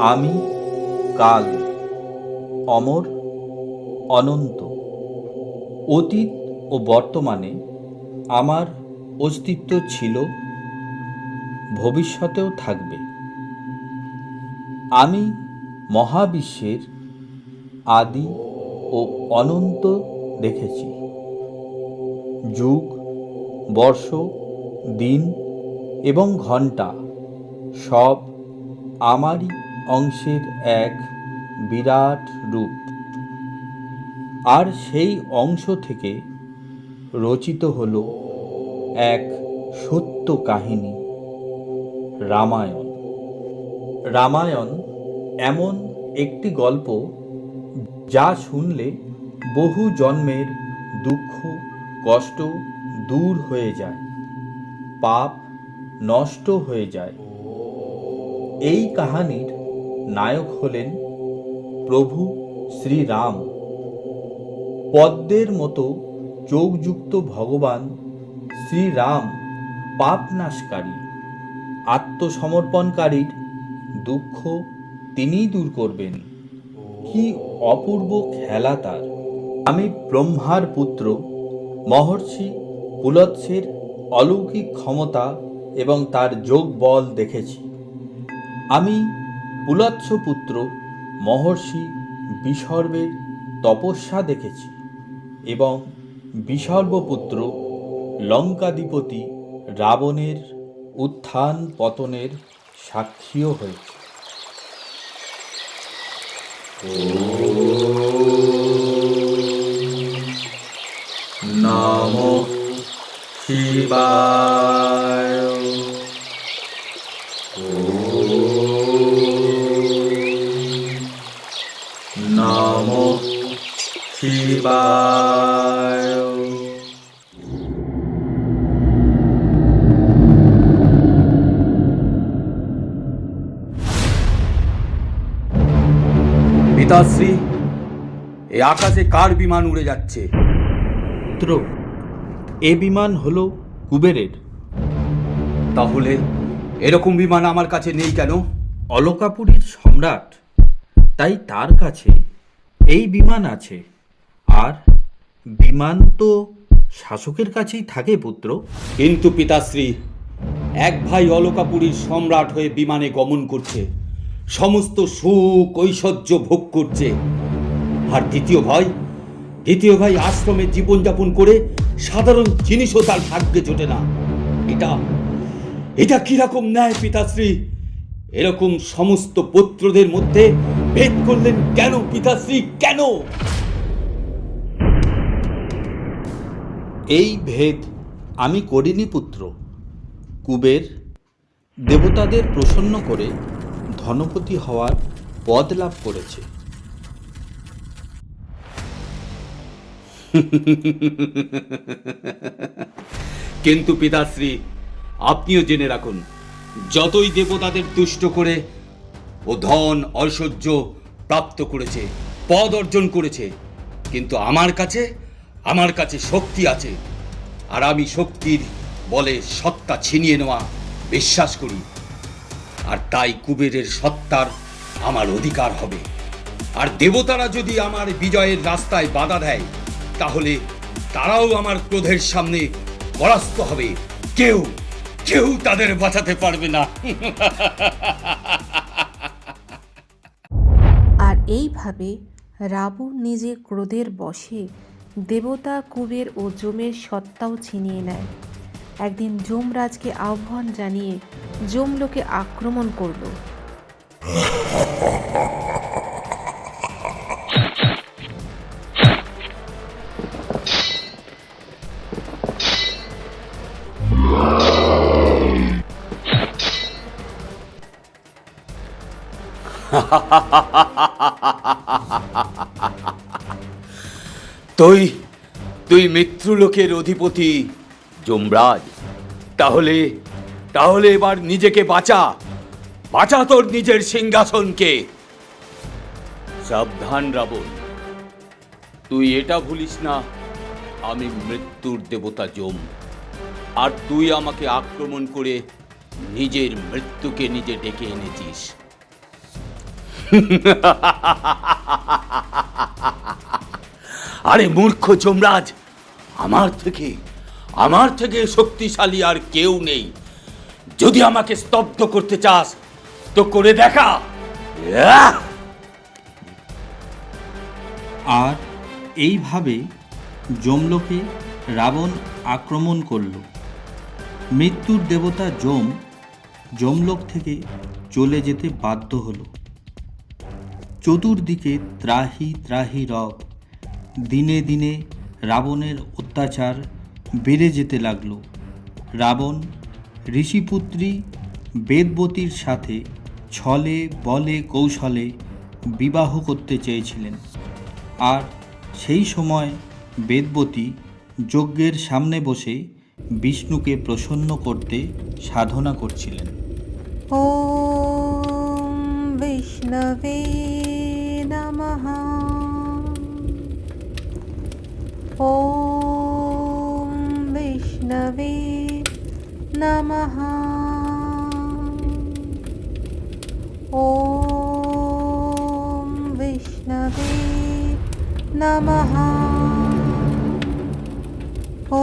আমি, কাল, অমর, অনন্ত, অতীত ও বর্তমানে আমার অস্তিত্ব ছিল, ভবিষ্যতেও থাকবে। আমি মহাবিশ্বের আদি ও অনন্ত দেখেছি। যুগ, বর্ষ, দিন এবং ঘণ্টা সব আমারই অংশের এক বিরাট রূপ। আর সেই অংশ থেকে রচিত হল এক সত্য কাহিনী, রামায়ণ। রামায়ণ এমন একটি গল্প যা শুনলে বহু জন্মের দুঃখ, কষ্ট দূর হয়ে যায়, পাপ নষ্ট হয়ে যায়। এই কাহানির নায়ক হলেন প্রভু শ্রীরাম। পদ্মের মতো চোখযুক্ত ভগবান শ্রীরাম পাপনাশকারী, আত্মসমর্পণকারীর দুঃখ তিনিই দূর করবেন। কি অপূর্ব খেলা তার। আমি ব্রহ্মার পুত্র, মহর্ষি পুলৎসের অলৌকিক ক্ষমতা এবং তার যোগ বল দেখেছি। আমি পুলৎস পুত্র মহর্ষি বিসর্বের তপস্যা দেখেছি এবং বিসর্বপুত্র লঙ্কাধিপতি রাবণের উত্থান পতনের সাক্ষীও হয়েছে। নাম শিবায়। পিতাশ্রী এই আকাশে কার বিমান উড়ে যাচ্ছে? পুত্র এ বিমান হলো কুবেরের। তাহলে এরকম বিমান আমার কাছে নেই কেন? অলকাপুরীর সম্রাট তাই তার কাছে এই বিমান আছে। আর বিমান তো শাসকের কাছেই থাকে, পুত্র। কিন্তু পিতাশ্রী, এক ভাই অলকাপুরীর সম্রাট হয়ে বিমানে গমন করছে। সমস্ত সুখ ঐশ্বর্য ভোগ করছে। আর দ্বিতীয় ভাই দ্বিতীয় ভাই আশ্রমে জীবনযাপন করে সাধারণ জিনিসও তার ভাগ্যে জোটে না। এটা এটা কীরকম ন্যায় পিতাশ্রী? এরকম সমস্ত পুত্রদের মধ্যে ভেদ করলেন কেন পিতাশ্রী? কেন? এই ভেদ আমি করিনি, পুত্র। কুবের দেবতাদের প্রসন্ন করে ধনপতি হওয়ার পদ লাভ করেছে। কিন্তু পিতাশ্রী, আপনিও জেনে রাখুন, যতই দেবতাদের তুষ্ট করে ও ধন ঐশ্বর্য প্রাপ্ত করেছে, পদ অর্জন করেছে, কিন্তু আমার কাছে আমার কাছে শক্তি আছে। আর আমি শক্তির বলে সত্তা ছিনিয়ে নেওয়া বিশ্বাস করি। আর তাই কুবেরের সত্তার আমার অধিকার হবে। আর দেবতারা যদি আমার বিজয়ের রাস্তায় বাধা দেয়, তাহলে তারাও আমার ক্রোধের সামনে পরাস্ত হবে। কেউ কেউ তাদের বাঁচাতে পারবে না। আর এইভাবে রাবণ নিজের ক্রোধের বশে দেবতা কুবের ও যমের সত্তাও ছিনিয়ে নেয়। একদিন যমরাজকে আহ্বান জানিয়ে যমলোকে আক্রমণ করল। তুই তুই মৃত্যুলোকের অধিপতি যমরাজ। তাহলে তাহলে এবার নিজেকে বাঁচা। বাঁচা তোর নিজের সিংহাসনকে। সাবধান, রাবণ। তুই এটা ভুলিস না, আমি মৃত্যুর দেবতা যম। আর তুই আমাকে আক্রমণ করে নিজের মৃত্যুকে নিজে ডেকে এনেছিস। আরে মূর্খ যমরাজ, আমার থেকে আমার থেকে শক্তিশালী আর কেউ নেই। যদি আমাকে স্তব্ধ করতে চাস, তো করে দেখা। আর এইভাবে যমলোকে রাবণ আক্রমণ করল। মৃত্যুর দেবতা যম, যমলোক থেকে চলে যেতে বাধ্য হলো। চতুর্দিকে ত্রাহি ত্রাহি রব দিনে দিনে রাবণের অত্যাচার বেড়ে যেতে লাগল। রাবণ, ঋষিপুত্রী, বেদবতীর সাথে ছলে বলে কৌশলে বিবাহ করতে চেয়েছিলেন। আর সেই সময় বেদবতী যজ্ঞের সামনে বসে বিষ্ণুকে প্রসন্ন করতে সাধনা করছিলেন। ও বিষ্ণবে নমহা ॐ विष्णवे नमः ॐ विष्णवे नमः ॐ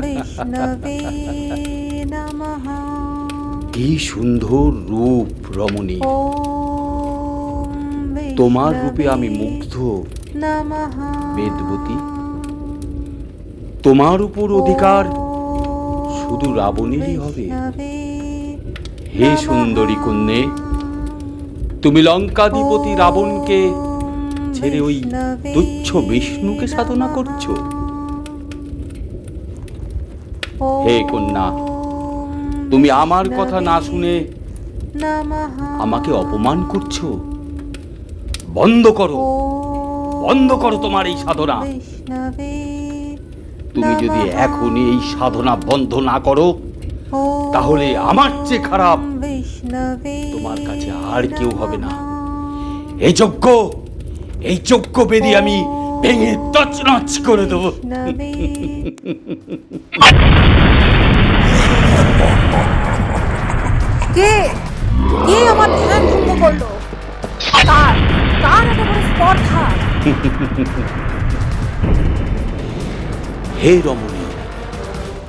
विष्णवे नमः কি সুন্দর রূপ রমণী ॐ তোমার রূপে আমি विष्णवे মুগ্ধ नमः বেদবতী তোমার উপর অধিকার শুধু রাবণেরই হবে। হে সুন্দরী কন্যে তুমি লঙ্কাধিপতি রাবণকে ছেড়ে ওই তুচ্ছ বিষ্ণুকে সাধনা করছ। হে কন্যা তুমি আমার কথা না শুনে আমাকে অপমান করছ। বন্ধ করো। বন্ধ করো তোমার এই সাধনা। তুমি যদি। এখনই এই সাধনা বন্ধ না করো তাহলে আমার চেয়ে খারাপ। তোমার কাছে আর কেউ হবে না। এই যজ্ঞ এই যজ্ঞ বেদি আমি ভেঙে তছনছ করে দেবো। কে? কে আমার ধ্যান ভঙ্গ করল? কার? কার এত বড় স্পর্ধা? হে রমণী,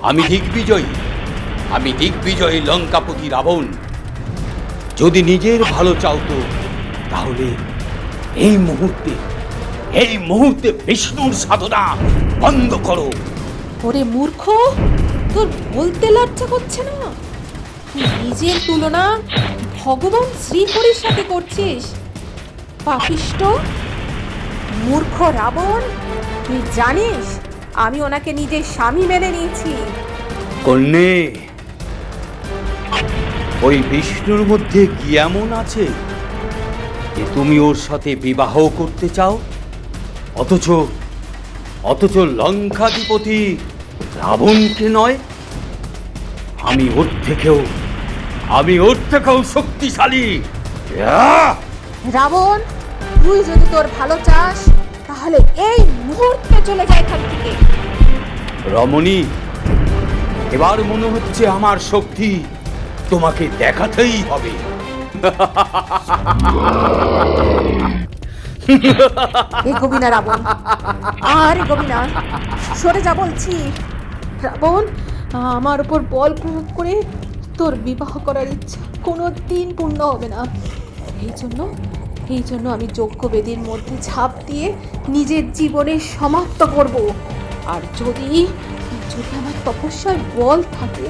আমি দিগ্বিজয়ী আমি দিগ্বিজয়ী লঙ্কাপতি রাবণ। যদি নিজের ভালো চাও তো, তাহলে এই মুহূর্তে এই মুহূর্তে বিষ্ণুর সাধনা বন্ধ করো। ওরে মূর্খ, তোর বলতে লজ্জা করছে না? নিজের তুলনা ভগবান শ্রীহরির সাথে করছিস। পাপিষ্ট মূর্খ রাবণ তুই জানিস আমি ওনাকে নিজের স্বামী মেনে নিয়েছি। কন্যে ওই বিষ্ণুর মধ্যে কি এমন আছে যে তুমি ওর সাথে বিবাহ করতে চাও? অথচ অথচ লঙ্কাধিপতি রাবণকে নয় আমি ওর থেকেও আমি ওর থেকেও শক্তিশালী! রাবণ তুই যদি তোর ভালো চাস তাহলে এই মুহূর্তে চলে যায় এখান থেকে। রমণী এবার মনে হচ্ছে আমার শক্তি তোমাকে দেখাতেই হবে। এগোবি না রাবণ আর এগোবি না সরে যা বলছি। রাবণ আমার উপর বল প্রয়োগ করে তোর বিবাহ করার ইচ্ছা কোনো দিন পূর্ণ হবে না। এই জন্য এই জন্য আমি যজ্ঞবেদীর মধ্যে ঝাঁপ দিয়ে নিজের জীবনে সমাপ্ত করব। আর যদি যদি আমার তপস্যার বল থাকে,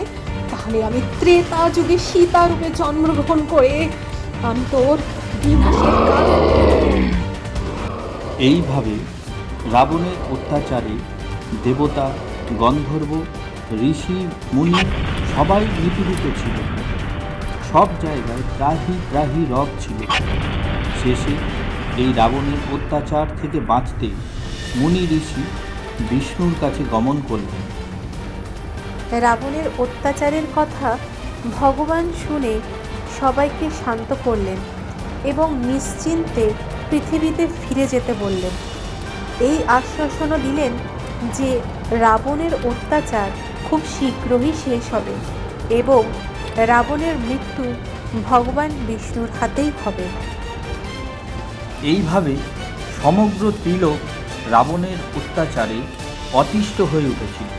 তাহলে আমি ত্রেতা যুগে সীতা রূপে জন্মগ্রহণ করে আমি তোর এইভাবে রাবণের অত্যাচারে, দেবতা, গন্ধর্ব, ঋষি, মুনি সবাই নিপীড়িত ছিল। সব জায়গায় ত্রাহি ত্রাহি রব ছিল। শেষে এই রাবণের অত্যাচার থেকে বাঁচতে মুনি ঋষি বিষ্ণুর কাছে গমন করলেন। রাবণের অত্যাচারের কথা ভগবান শুনে সবাইকে শান্ত করলেন এবং নিশ্চিন্তে পৃথিবীতে ফিরে যেতে বললেন। এই আশ্বাসনও দিলেন যে রাবণের অত্যাচার খুব শীঘ্রই শেষ হবে এবং রাবণের মৃত্যু ভগবান বিষ্ণুর হাতেই হবে। এইভাবে সমগ্র ত্রিলোক রাবণের অত্যাচারে অতিষ্ঠ হয়ে উঠেছিল।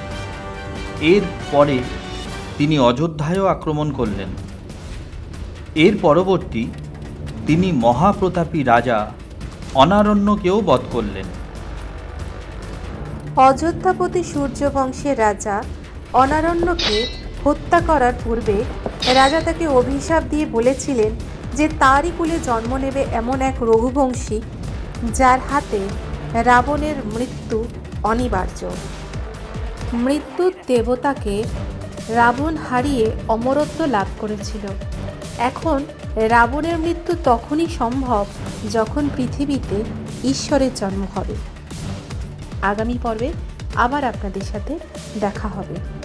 এর পরে তিনি অযোধ্যায়ও আক্রমণ করলেন। এর পরবর্তী তিনি মহাপ্রতাপী রাজা অনারণ্যকেও বধ করলেন। অযোধ্যাপতি সূর্যবংশের রাজা অনারণ্যকে হত্যা করার পূর্বে রাজা তাকে অভিশাপ দিয়ে বলেছিলেন যে তারই কুলে জন্ম নেবে এমন এক রঘুবংশী, যার হাতে রাবণের মৃত্যু অনিবার্য। মৃত্যুর দেবতাকে রাবণ হারিয়ে অমরত্ব লাভ করেছিল। এখন রাবণের মৃত্যু তখনই সম্ভব যখন পৃথিবীতে ঈশ্বরের জন্ম হবে। আগামী পর্বে আবার আপনাদের সাথে দেখা হবে।